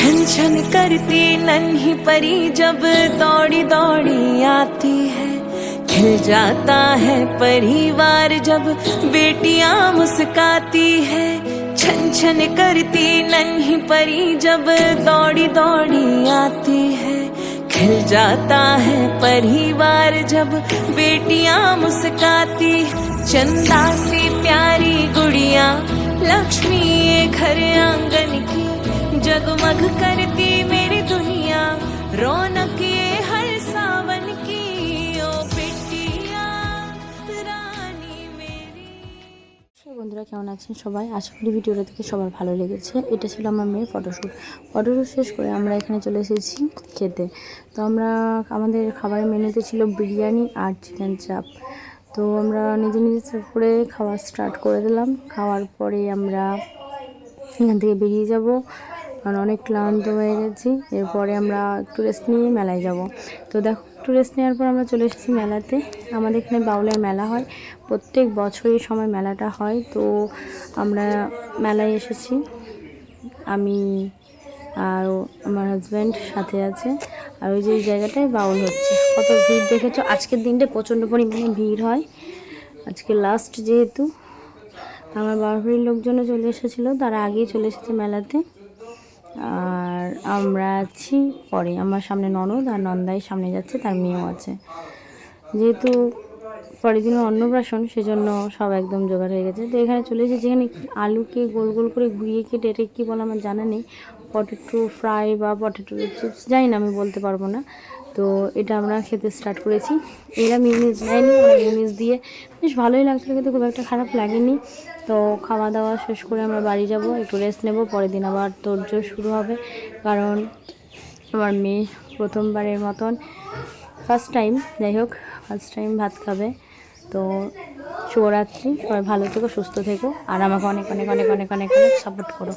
छन छन करती नन्ही परी जब दौड़ी दौड़ी आती है। खिल जाता है परिवार जब बेटियाँ मुस्काती है। छन छन करती नन्ही परी जब दौड़ी दौड़ी आती है। खिल जाता है परिवार जब बेटियाँ मुस्काती चंदा सी प्यारी गुड़िया, लक्ष्मी ये घर आँगन जगमग करती मेरी दुनिया रौनक ये हर सावन की ओ बिटिया रानी मेरी নমস্কার বন্ধুরা কেমন আছেন সবাই আশা করি ভিডিওটা থেকে সবার ভালো লেগেছে এটা ছিল আমার মেয়ের ফটোশ্যুট ফটোশ্যুট শেষ করে আমরা এখানে চলে এসেছি খেতে তো আমরা আমাদের খাবারের মেনুতে ছিল বিরিয়ানি আর চিকেন চাপ তো আমরা নিজে নিজে সার্ভ করে খাওয়া স্টার্ট করে দিলাম খাওয়ার পরে আমরা এখান থেকে বেরিয়ে যাব কারণ অনেক ক্লান্ত হয়ে গেছি। এরপরে আমরা একটু রেস্ট নিয়ে মেলায় যাব। তো দেখো, একটু রেস্ট নেওয়ার পর আমরা চলে এসেছি মেলাতে। আমাদের এখানে বাউলের মেলা হয়। প্রত্যেক বছরই সময় মেলাটা হয়। তো আমরা মেলায় এসেছি। আমি আর আমার হাজব্যান্ড সাথে আছে। আর ওই যে এই জায়গাটায় বাউল হচ্ছে। কত ভিড় দেখেছ? আজকের দিনটা প্রচণ্ড পরিমাণে ভিড় হয়। আজকে লাস্ট যেহেতু, আমার বাড়ির লোকজনও চলে এসেছিল। তারা আগেই চলে এসেছে মেলাতে। আর আমরা আছি পরে, আমার সামনে ননদ আর নন্দাই সামনে যাচ্ছে, তার মেয়েও আছে। যেহেতু পরের দিনে অন্নপ্রাশন, সেজন্য সব একদম জোগাড় হয়ে গেছে। তো এখানে চলে এসেছি যেখানে আলুকে গোল গোল করে ঘুরিয়ে কেটে, এটা কী বলে আমার জানা নেই। পটেটো ফ্রাই বা পটেটো চিপস জানি না, আমি বলতে পারব না। তো এটা আমরা খেতে স্টার্ট করেছি। এরা মিউনিস নেয়নি মিউনিস দিয়ে বেশ ভালোই লাগছিল, কিন্তু খুব একটা খারাপ লাগেনি। তো খাওয়া দাওয়া শেষ করে আমরা বাড়ি যাব, একটু রেস্ট নেব, পরের দিন আবার তোড়জোড় শুরু হবে। কারণ আমার মেয়ে প্রথমবারের মতন ফার্স্ট টাইম যাই হোক ফার্স্ট টাইম ভাত খাবে। তো শুভরাত্রি, সবাই ভালো থেকো, সুস্থ থেকো, আর আমাকে অনেক অনেক অনেক অনেক অনেক অনেক সাপোর্ট করো।